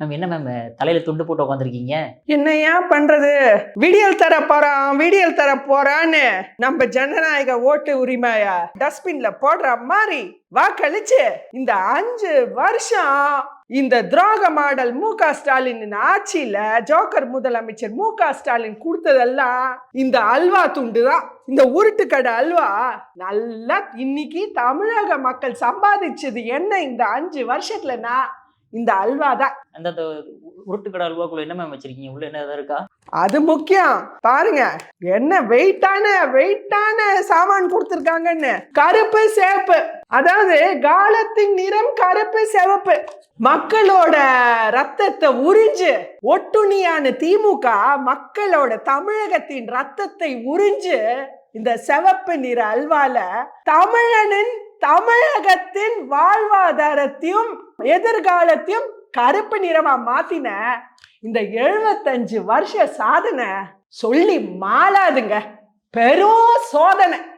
Ma'am என்ன ma'am தலையில துண்டு போட்டு உட்காந்துருக்கீங்க என்னையா பண்றது? விடியல் தர போறான் விடியல் தர போறான்னு. நம்ம ஜனநாயக ஓட்டு உரிமையா டஸ்ட்பின்ல போடுற மாதிரி வாக்களிச்சு இந்த அஞ்சு வருஷம் இந்த துரோக மாடல் மு க ஸ்டாலின் ஆட்சியில ஜோக்கர் முதலமைச்சர் மு க ஸ்டாலின் கொடுத்ததெல்லாம் இந்த அல்வா துண்டு தான். இந்த உருட்டுக்கடை அல்வா நல்லா இன்னைக்கு தமிழக மக்கள் சம்பாதிச்சது என்ன இந்த அஞ்சு வருஷத்துலனா? இந்த அல்வா தான். அந்த உருட்டுக்கடை அல்வாக்குள்ள என்ன மேம் வச்சிருக்கீங்க? உள்ள என்ன இருக்கா? அது முக்கியம். பாருங்க. என்ன வெயிட்டான வெயிட்டான சாமான் கொடுத்துருக்காங்கன்னு. கருப்பு சேப்பு. அதாவது காலத்தின் நிறம் கருப்பு சிவப்பு. மக்களோட ரத்தத்தை உறிஞ்சு ஒட்டுணியான திமுக மக்களோட தமிழகத்தின் ரத்தத்தை உறிஞ்சு இந்த சிவப்பு நிற அல்வால தமிழனின் தமிழகத்தின் வாழ்வாதாரத்தையும் எதிர்காலத்தையும் கருப்பு நிறமா மாத்தின இந்த எழுபத்தஞ்சு வருஷ சாதனை சொல்லி மாளாதுங்க பெரும் சோதனை.